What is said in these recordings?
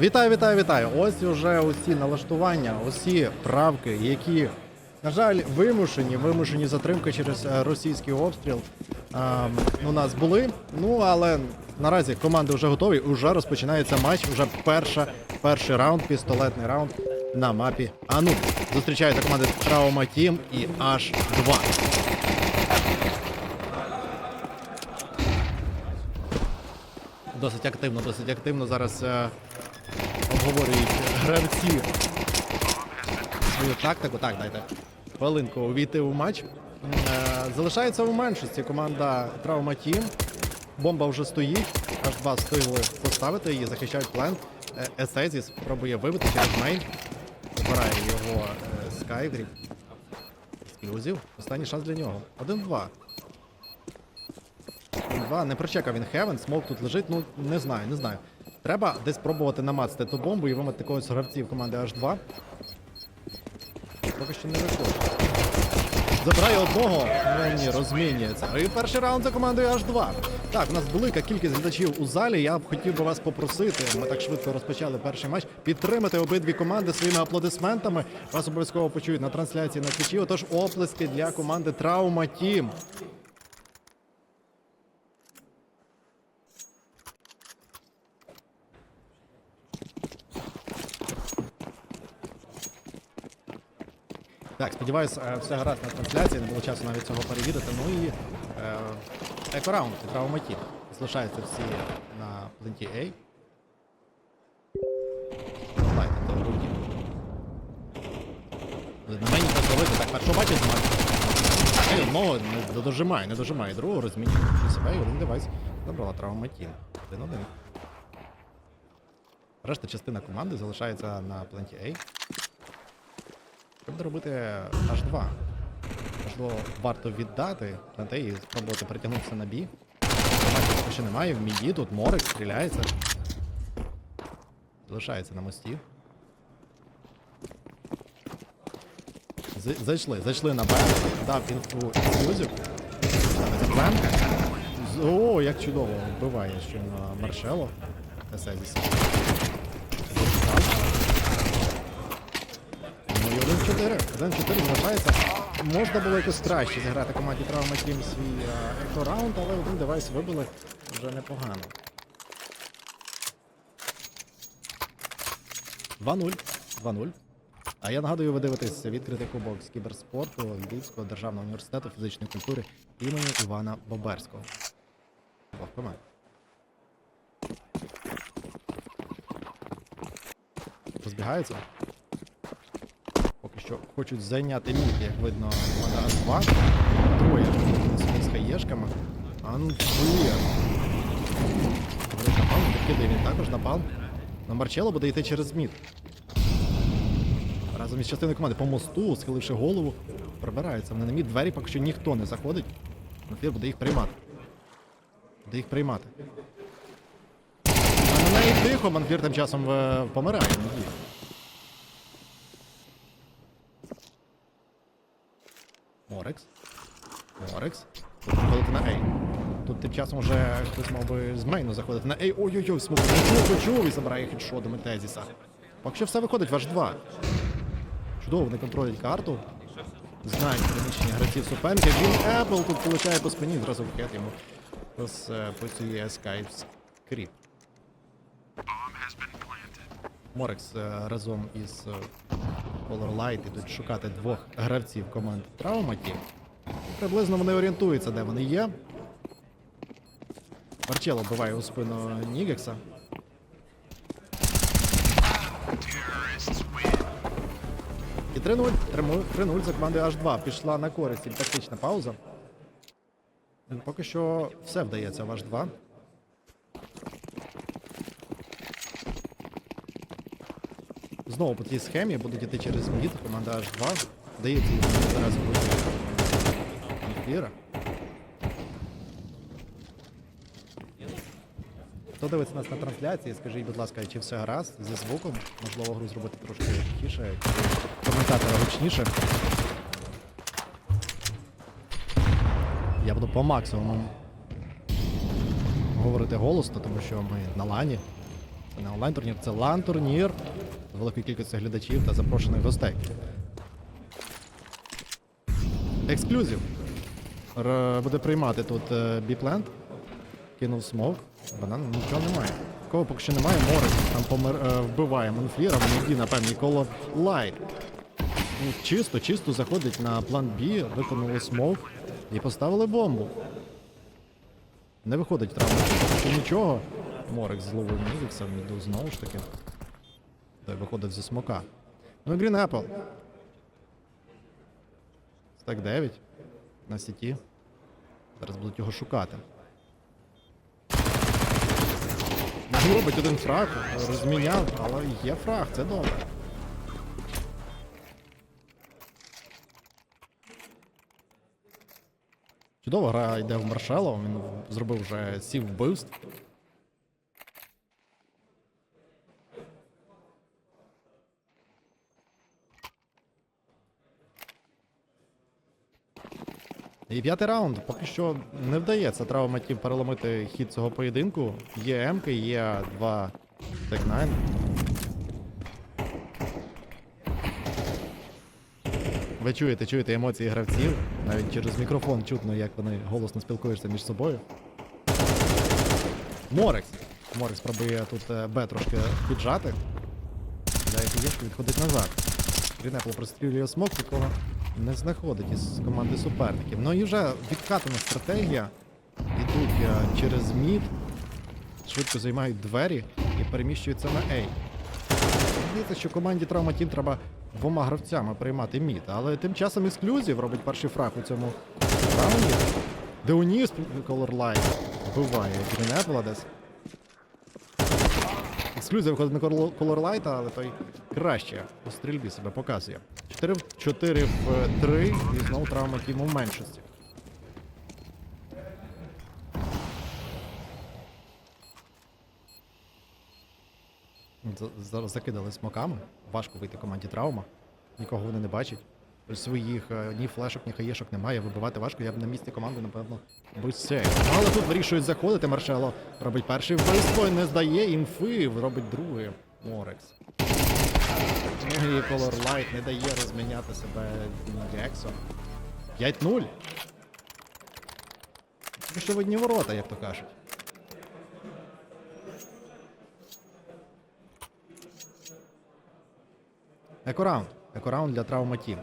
Вітаю, вітаю, вітаю! Ось уже усі налаштування, усі правки, які, на жаль, вимушені, вимушені затримки через е, російський обстріл а, у нас були. Ну але наразі команди вже готові. Уже розпочинається матч. Уже перша, перший раунд, пістолетний раунд на мапі. Ану, зустрічаються команди Trauma Team і H2. Досить активно, досить активно зараз е, обговорюють гравці свою тактику. Так, дайте хвилинку увійти у матч. Е, залишається у меншості команда Trauma Team. Бомба вже стоїть, аж два встигли поставити її, захищають плент. Е, Есезіс пробує вибити через мейн. Збирає його е, Скайдріп. Ексклюзив. Останній шанс для нього. 1-2. Два, не прочекав він Хевен, смок тут лежить, ну не знаю, не знаю. Треба десь пробувати намацати ту бомбу і вимити когось гравців команди H2. Поки що не виходить. Забирає одного, ну ні, розмінюється. І перший раунд за командою H2. Так, у нас велика кількість глядачів у залі. Я б хотів би вас попросити. Ми так швидко розпочали перший матч. Підтримати обидві команди своїми аплодисментами. Вас обов'язково почують на трансляції на твічі. Отож, оплески для команди Trauma Team. Так, сподіваюсь, е, все гаразд на трансляції, не було часу навіть цього перевірити. Ну і е, екораунд травматі. Залишаються всі на пленті A. Давайте, то руки. На мені треба. Так, першого бачить знімати. Одного не дожимає, не дожимає. Другого розмінює себе і один девайс. Забрала травматін. Один-один. Решта частина команди залишається на пленті A. Що буде робити H2? Можливо, варто віддати на те і спробувати притягнутися на бій. Бачите, ще немає, в міді тут Морик стріляється. Залишається на мості. Зайшли, зайшли на Б, дав інфу. План. О, як чудово, вбиває ще на Маршело. Есезіс. 4. 1-4 залишається. Можна було якось краще зіграти команді Травма Тім свій еко-раунд, але один девайс вибили вже непогано. 2-0. 2-0. А я нагадую, ви дивитесь відкритий кубок з кіберспорту Львівського державного університету фізичної культури імені Івана Боберського. Ловкома. Розбігаються? Поки що хочуть зайняти мід, як видно, команда А2. Троє з хаєшками. Анфлір. Напал, підкидає він також напал. На Марчелло буде йти через мід. Разом із частиною команди по мосту, схиливши голову, пробираються вони на мід. Двері поки що ніхто не заходить. Манфлір буде їх приймати. Буде їх приймати. А на неї тихо, Манфлір тим часом е, помирає. Морекс. Морекс. Тут заходити на Ей. Тут тим часом вже хтось мав би з мейну заходити на Ей. Ой-ой-ой, смуг. Почув, почув і забирає хедшотами Тезіса. Поки що все виходить, ваш 2. Чудово, вони контролять карту. Знають приміщення гравців суперника. Він Apple тут получає по спині, зразу в хет йому роз, е, працює Skype скріп. Морекс е, разом із Light ідуть шукати двох гравців команд Травматі. Приблизно вони орієнтуються, де вони є. Марчелло вбиває у спину Нігекса. І 3-0. 3-0 за командою H2. Пішла на користь і тактична пауза. Поки що все вдається в H2. Знову по тій схемі будуть йти через мід, команда H2. Дається їм зараз Ефіра. Хто дивиться нас на трансляції, скажіть, будь ласка, чи все гаразд зі звуком? Можливо, гру зробити трошки тихіше, чи коментатора гучніше. Я буду по максимуму говорити голосно, тому що ми на лані. Це не онлайн-турнір, це лан-турнір з великою кількістю глядачів та запрошених гостей. Ексклюзив. Р- буде приймати тут е, біпленд. Кинув смок. Банан нічого немає. Кого поки що немає, Морис там помер, е, вбиває Монфліра, вони на певній коло лайт. Ну, чисто, чисто заходить на план Б, виконали смок і поставили бомбу. Не виходить травма, нічого. Морик зловив Мізикса, йду знову ж таки. Той виходить зі смока. Ну і Green Apple. Стек 9 на сіті. Зараз будуть його шукати. Ну, Робить один фраг, розміняв, але є фраг, це добре. Чудова гра йде в Маршало, він зробив вже сів вбивств. І п'ятий раунд. Поки що не вдається травматів переломити хід цього поєдинку. Є М-ки, є два Тек-9. Ви чуєте, чуєте емоції гравців. Навіть через мікрофон чутно, як вони голосно спілкуються між собою. Морекс. Морекс пробує тут е, Б трошки піджати. Дає пієшку, відходить назад. Грінепло прострілює смок, якого не знаходить із команди суперників. Ну і вже відкатана стратегія. Ідуть е, через мід, швидко займають двері і переміщуються на A. Здається, що команді Trauma Team треба двома гравцями приймати мід. Але тим часом ексклюзів робить перший фраг у цьому раунді. Деоніс Color Light вбиває Грінепла десь. Ексклюзив виходить на Light, але той краще у стрільбі себе показує. 4 в 4 в 3 і знову травма тіму в меншості. Зараз закидали смоками. Важко вийти команді травма. Нікого вони не бачать. Своїх е, ні флешок, ні хаєшок немає. Вибивати важко. Я б на місці команди, напевно, без цей. Але тут вирішують заходити. Маршело робить перший вбивство не здає інфи, робить другий. Морекс. Ну і Color Light не дає розміняти себе Гексо. 5-0. Тільки що одні ворота, як то кажуть. Екораунд. Екораунд для травматів.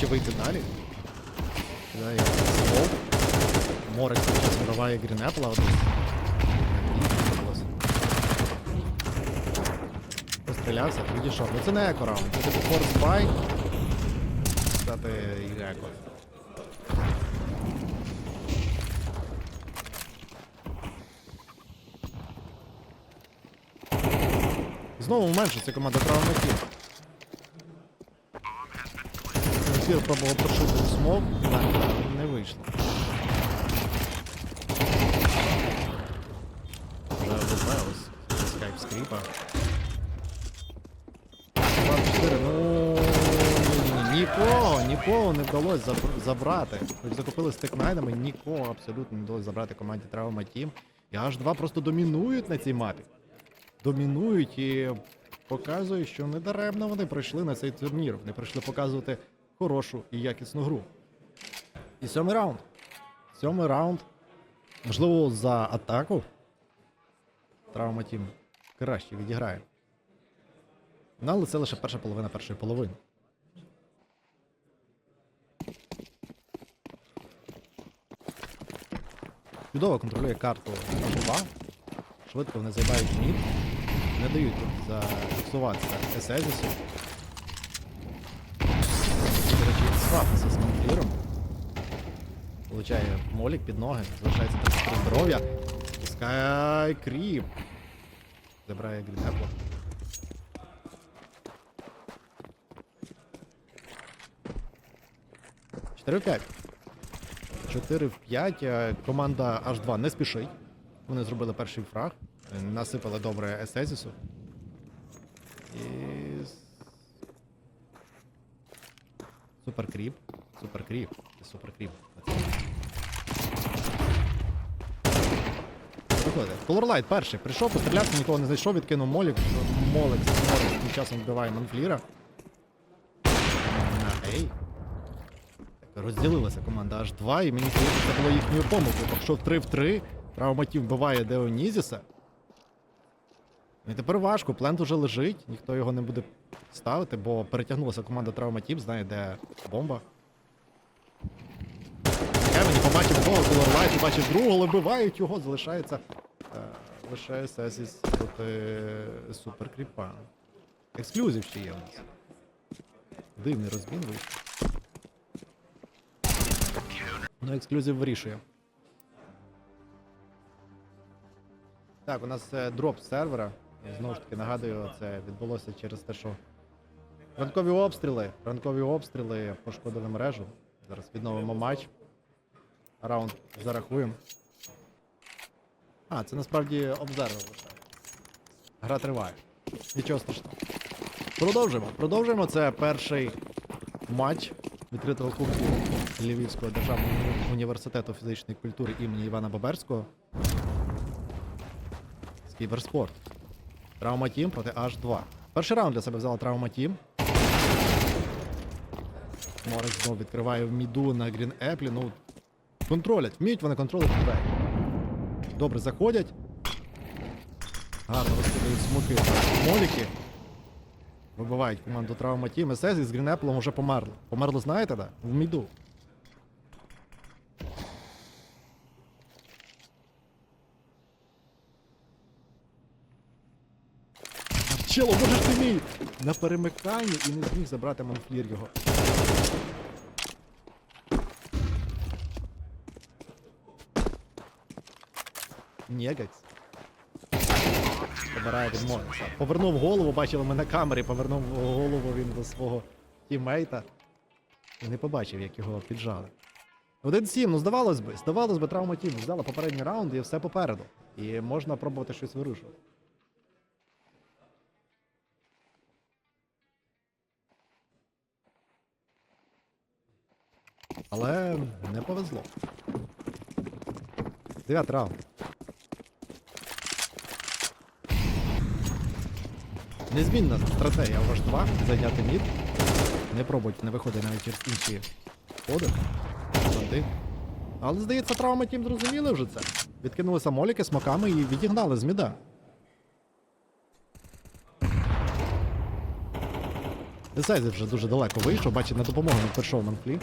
Хоче вийти далі. Кидає слов. Морик зараз вириває Грінепла. Пострілявся, відійшов. Ну це не еко-раунд, це типу форс бай. Стати і еко. Знову менше команда травматів. Ефір пробував прошити так, не вийшло. Вже скайп скріпа. 24, ну нікого, нікого не вдалося забрати. Хоч закупили стекнайдами, нікого абсолютно не вдалося забрати команді Trauma Team. І аж два просто домінують на цій мапі. Домінують і показують, що недаремно вони прийшли на цей турнір. Вони прийшли показувати хорошу і якісну гру. І сьомий раунд. Сьомий раунд. Можливо, за атаку. Травма Тім краще відіграє. Ну, але це лише перша половина першої половини. Чудово контролює карту Абуба. Швидко вони займають мід. Не дають тут зафіксуватися Есезісу. До з Монфліром. Получає молік під ноги, залишається 33 здоров'я. Скай Кріп. Забирає Грінепло. Чотири в 5. 4 в 5. Е, Команда H2 не спішить. Вони зробили перший фраг. Насипали добре Естезісу. І Супер кріп. Супер кріп. Це Супер кріп. Виходить. Колорлайт перший прийшов, пострілявся, нікого не знайшов, відкинув молік. Молик тим часом вбиває Манфліра. Ей. Розділилася команда аж 2, і мені здається, це було їхньою помилкою. Якщо 3 в 3, травматів вбиває Деонізіса. І тепер важко, плент уже лежить, ніхто його не буде ставити, бо перетягнулася команда Травматіп, знає, де бомба. Кевін побачив одного, Колорлайт бачив другого, але вбивають його, залишається е, лише Сесіс проти Суперкріпа. Ексклюзив ще є у нас. Дивний розмін вийшов. Ну, ексклюзив вирішує. Так, у нас е, дроп сервера. Знову ж таки нагадую, це відбулося через те, що ранкові обстріли, ранкові обстріли пошкодили мережу. Зараз відновимо матч. Раунд зарахуємо. А, це насправді обзервер лише. Гра триває. Нічого страшного. Продовжуємо. Продовжуємо. Це перший матч відкритого кубку Львівського державного університету фізичної культури імені Івана Баберського. з Кіберспорт. Травма Тім проти H2. Перший раунд для себе взяла Травма Тім. Морик знову відкриває в міду на Green Apple. Ну, контролять. Вміють вони контролити двері. Добре заходять. Гарно розкидають смоки моліки. Вибивають команду Травма Тім. СС із Apple вже померли. Померли, знаєте, да? В міду. Чело, боже ж ти мій! На перемиканні і не зміг забрати Монфлір його. Нєгекс. Забирає від Морриса. Повернув голову, бачили ми на камері, повернув голову він до свого тіммейта. І не побачив, як його піджали. 1-7, ну здавалось би, здавалось би, травма тім взяла попередній раунд і все попереду. І можна пробувати щось вирушувати. Але не повезло. Дев'ятий раунд. Незмінна стратегія ваш 2 зайняти мід. Не пробують, не виходить навіть через інші ходи. Фронти. Але здається, травма тім зрозуміли вже це. Відкинулися моліки смоками і відігнали з міда. Десайзі вже дуже далеко вийшов, бачить на допомогу не прийшов Манфлі.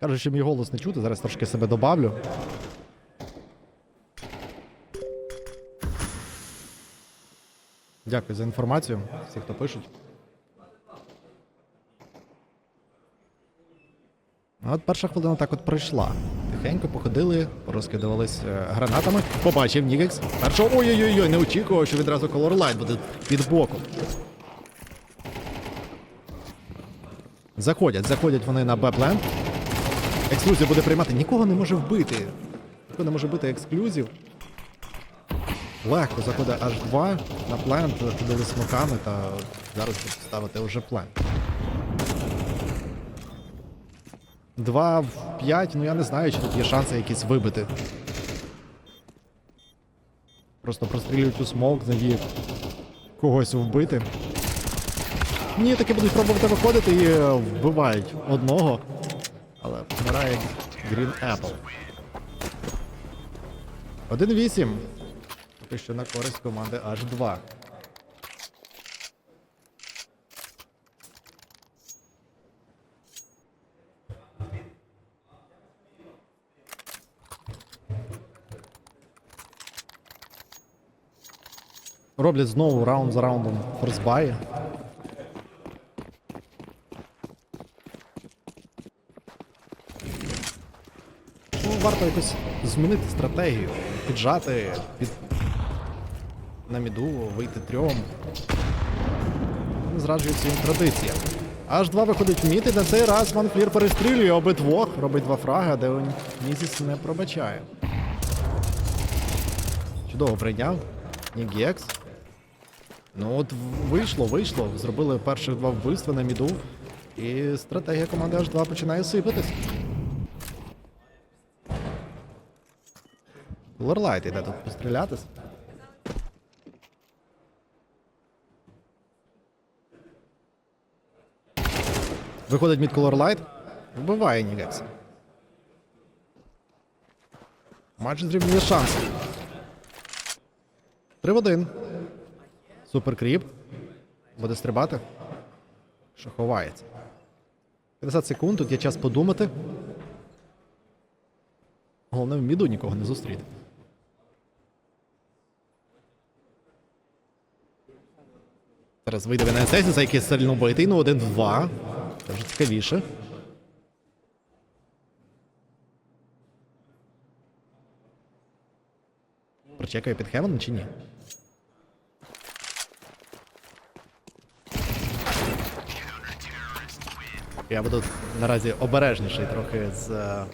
Каже, що мій голос не чути, зараз трошки себе добавлю. Дякую за інформацію, всі, хто пишуть. От перша хвилина так от пройшла. Тихенько походили, порозкидувались е, гранатами. Побачив Нігекс. Першого. Ой-ой-ой, не очікував, що відразу Light буде під боком. Заходять, заходять вони на Б-плен. Ексклюзів буде приймати. Нікого не може вбити. Нікого не може бити ексклюзів. Легко заходить аж 2 на плент, ходили смоками та зараз будуть ставити вже плен. 2 в 5, ну я не знаю, чи тут є шанси якісь вибити. Просто прострілюють у смок, надіють когось вбити. Ні, таки будуть пробувати виходити і вбивають одного. Але помирає Green Apple. 1-8. Поки що на користь команди H2. Роблять знову раунд за раундом форсбай. Варто якось змінити стратегію, піджати, під... на міду, вийти трьом. Не зраджують своїм традиціям. Аж два виходить в мід, на цей раз Манфлір перестрілює обидвох, робить два фраги, де Нізіс не пробачає. Чудово прийняв. Нігекс. Ну от вийшло, вийшло. Зробили перших два вбивства на міду. І стратегія команди H2 починає сипатись. Лорлайт іде тут пострілятись. Виходить мід Лорлайт. Вбиває Нігекса. Матч зрівнює шанси. 3 в 1. Супер кріп. Буде стрибати. Що ховається. 50 секунд, тут є час подумати. Головне в міду нікого не зустріти. Зараз вийде він на за який сильно битий, ну 1-2. Це вже цікавіше. Прочекаю під Хевен чи ні? Я буду наразі обережніший трохи з е,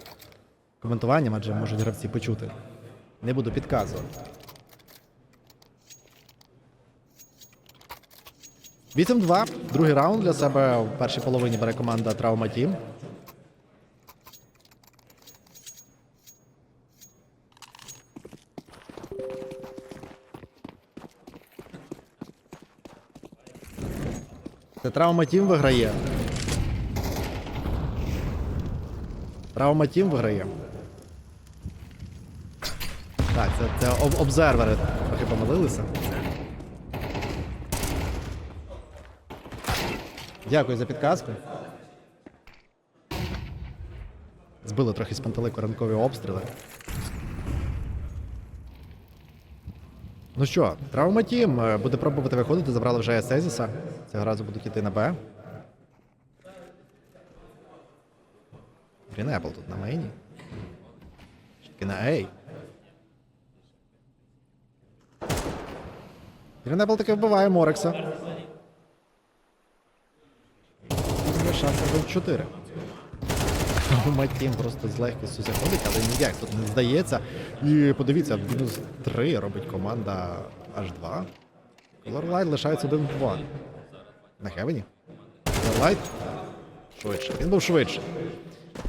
коментуванням, адже можуть гравці почути. Не буду підказувати. 8-2. Другий раунд для себе в першій половині бере команда Trauma Team. Це Trauma Team виграє. Trauma Team виграє. Так, це, це обзервери трохи помилилися. Дякую за підказку. Збили трохи з пантелику ранкові обстріли. Ну що, травма тім е, буде пробувати виходити, забрали вже Есезіса. Цього разу будуть йти на Б. Грінепл тут на мейні. Тільки на Ей. Грінепл таки вбиває Морекса. Є шанси в 4. Матім просто з легкістю заходить, але ніяк тут не здається. І подивіться, мінус 3 робить команда H2. Лорлайт лишається 1-2. На Хевені. Лорлайт. Швидше. Він був швидше.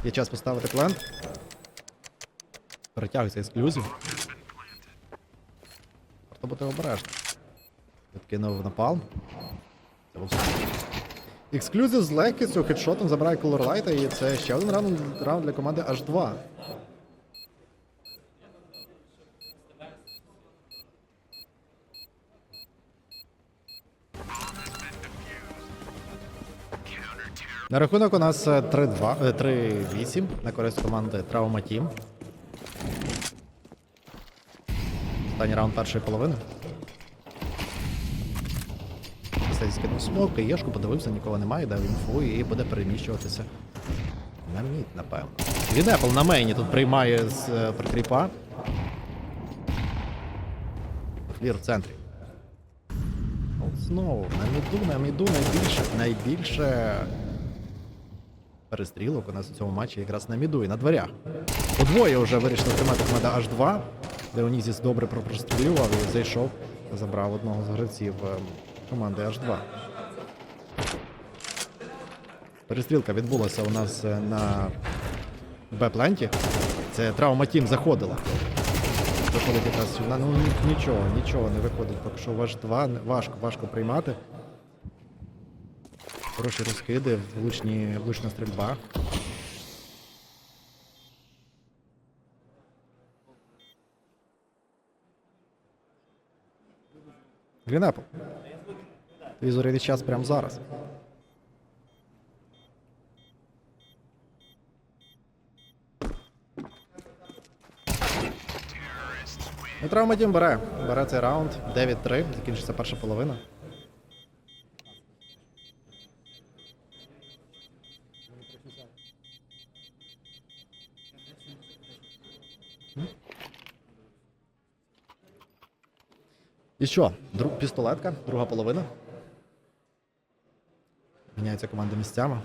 Є час поставити плент. Перетягується ексклюзив. Варто бути обережним. Відкинув напалм. Це був Ексклюзив з легкістю, хедшотом забирає Колорлайта, і це ще один раунд, раунд для команди H2. На рахунок у нас е, 3-2, е, 3-8 на користь команди Trauma Team. Останній раунд першої половини. Скинув смок, єшку, подивився, нікого немає, дав інфу і буде переміщуватися на мід, напевно. Він Apple на мейні тут приймає з е, прикріпа. Флір в центрі. Знову, на міду, на міду найбільше, найбільше перестрілок у нас у цьому матчі якраз на міду і на дверях. Подвоє вже вирішили тримати команда H2. Леонізіс добре прострілював і зайшов, забрав одного з гравців е, команди H2. Перестрілка відбулася у нас е, на Б-пленті. Це травма тім заходила. Заходить якраз сюди. Ну нічого, нічого не виходить. Поки що ваш 2 важко, важко приймати. Хороші розкиди, влучні, влучна стрільба. Грінепл. Твій час прямо зараз. І Травма Дім бере. Бере цей раунд. 9-3. Закінчиться перша половина. І що? Друг, пістолетка, друга половина. Міняється команда місцями.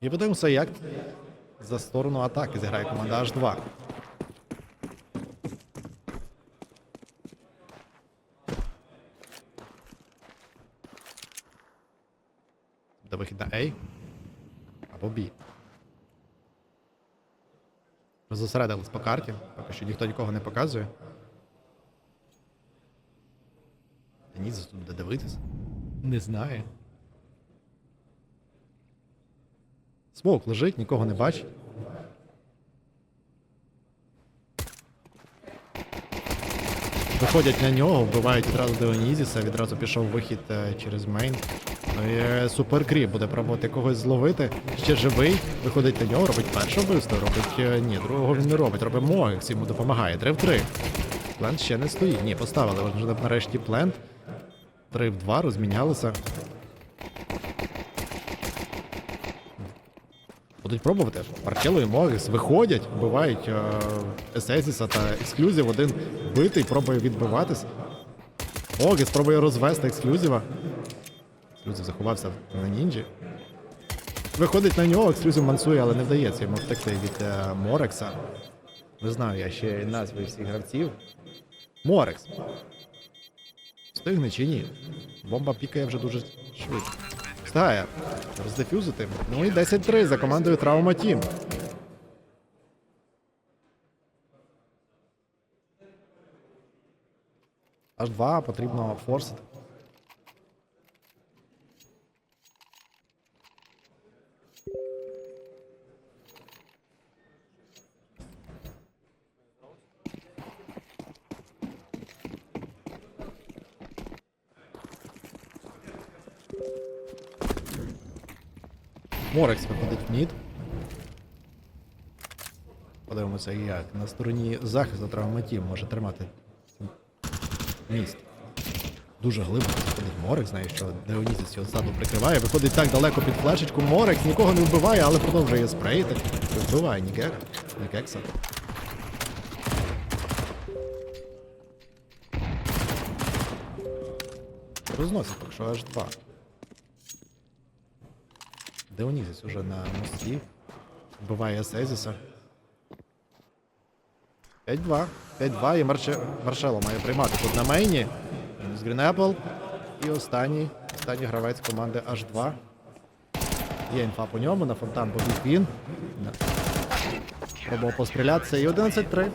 І подивимося, як за сторону атаки зіграє команда H2. До вихід на A або B. Зосередились по карті, поки що ніхто нікого не показує. Дивитись. Не знає. Смок лежить, нікого не бачить. Виходять на нього, вбивають відразу Деонізіса, відразу пішов вихід е, через мейн. Ну і е, суперкріп буде пробувати когось зловити. Ще живий, виходить на нього, робить перше вбивство, робить. е, Ні, другого він не робить, робить Могекс, йому допомагає. 3 в 3. Плент ще не стоїть. Ні, поставили вже нарешті плент. 3 в 2, розмінялися. Будуть пробувати. Марчело і Могіс виходять, вбивають е, Есезіса та ексклюзив. Один битий, пробує відбиватись. Могіс пробує розвести ексклюзива. Ексклюзив заховався на нінджі. Виходить на нього, ексклюзив мансує, але не вдається йому втекти від е, Морекса. Не знаю я ще назви всіх гравців. Морекс. Встигне чи ні? Бомба пікає вже дуже швидко. Встигає роздефюзити. Ну і 10-3 за командою Травма Тім. Аж два потрібно форсити. Морекс виходить в мід. Подивимося, як на стороні захисту травматів може тримати міст. Дуже глибоко заходить Морекс, знає, що Деонізіс його ззаду прикриває. Виходить так далеко під флешечку. Морекс нікого не вбиває, але продовжує спрейти. Вбиває Нікера, Нікекса. Розносить поки що аж два. Деонізіс уже на мості. Вбиває Сезіса. 5-2. 5-2 і Марче... Маршело має приймати тут на мейні. Мінус Грінепл. І останній. Останній гравець команди H2. Є інфа по ньому, на фонтан побіг він. Пробував пострілятися і 11-3.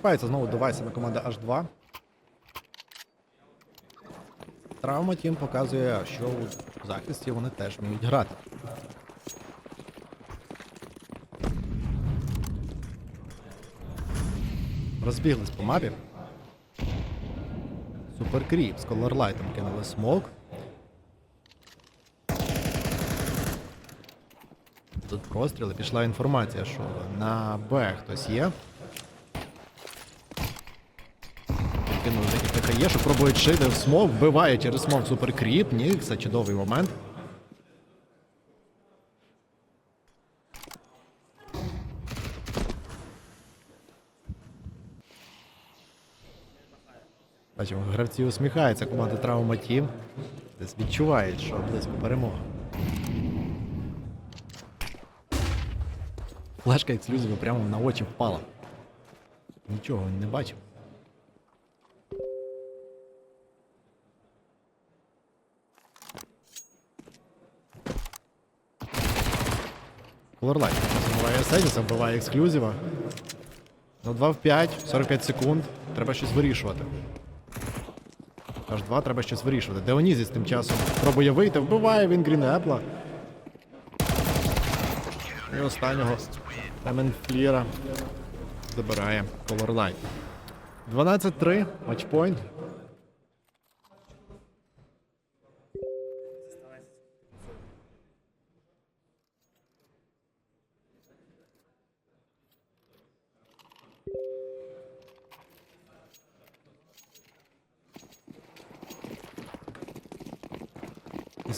Закупається знову девайсами команда H2. Травма Тім показує, що у захисті вони теж вміють грати. Розбіглись по мапі. Суперкріп з колорлайтом кинули смок. Тут простріли, пішла інформація, що на Б хтось є. Кинули декілька хаєшок, пробують шити в смок, вбиває через смок суперкріп. Ні, це чудовий момент. Бачимо, гравці усміхаються, команда Травма Тім. Десь відчувають, що близько перемога. Флешка ексклюзиву прямо на очі впала. Нічого не бачив. Колорлайт забиває Седіса, вбиває ексклюзива. Ну 2 в 5, 45 секунд. Треба щось вирішувати. Аж 2 треба щось вирішувати. Деонізіс тим часом пробує вийти, вбиває він Грінепла. І останнього Еменфліра забирає Колорлайт. 12-3, матчпойнт.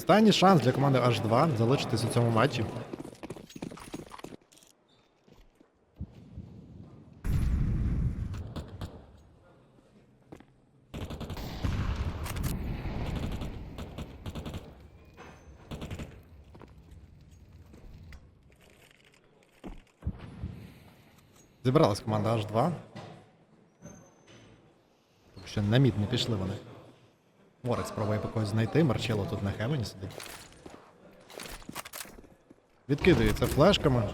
Останній шанс для команди H2 залишитись у цьому матчі. Зібралась команда H2. Тому що на мід не пішли вони. Морик спробує когось знайти, Марчело тут на Хевені сидить. Відкидується флешками.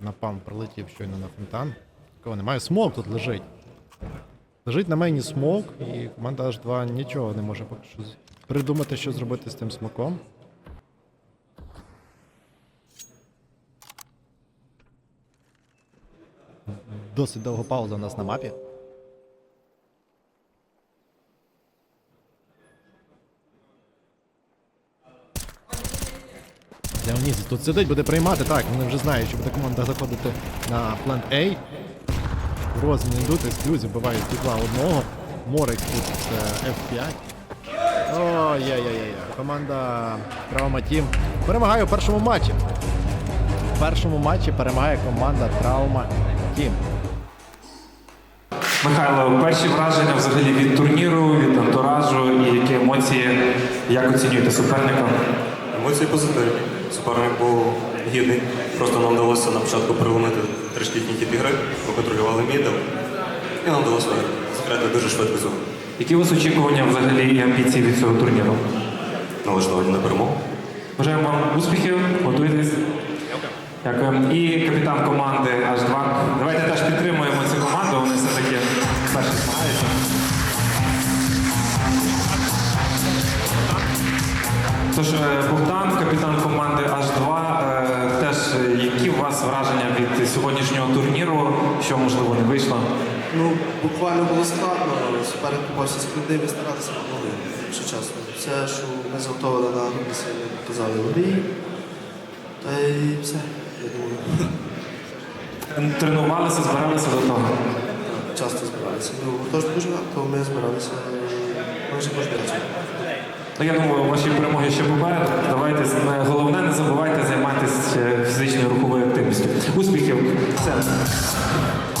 Напам прилетів щойно на фонтан. Такого немає. Смок тут лежить. Лежить на мейні смок, і команда H2 нічого не може поки що придумати, що зробити з тим смоком. Досить довга пауза у нас на мапі. Леонідзе тут сидить, буде приймати. Так, вони вже знають, що буде команда заходити на план A. Розмін йдуть, ексклюзів бувають тітла одного. Морекс тут е, F5. Ой-яй-яй-яй. Команда Травма Тім перемагає у першому матчі. В першому матчі перемагає команда Травма Тім. Михайло, перші враження взагалі від турніру, від антуражу і які емоції, як оцінюєте суперника? Емоції позитивні. Суперник був гідний. Просто нам вдалося на початку приломити трішки хід ігри, проконтролювали мідл. І нам вдалося закрити дуже швидко зону. Які у вас очікування взагалі і амбіції від цього турніру? Налаштовані на перемогу. Бажаємо вам успіхів, готуйтесь. Дякую. І капітан команди H2. Давайте теж підтримуємо цю команду, вони все-таки перші змагаються. Тож, е, Богдан, капітан команди H2, е, теж е, які у вас враження від сьогоднішнього турніру, що можливо не вийшло? Ну, буквально було складно, але суперник попався складний, ми старалися допомогли, якщо чесно. Все, що ми зготовили на місці, показали в грі. Та й все, я думаю. Тренувалися, збиралися до того. Часто збиралися. Ми в гуртожитку живемо, то ми збиралися майже кожен вечір. Ну, я думаю, ваші перемоги ще попереду. Давайте е, головне, не забувайте займатися фізичною руховою активністю. Успіхів! Все.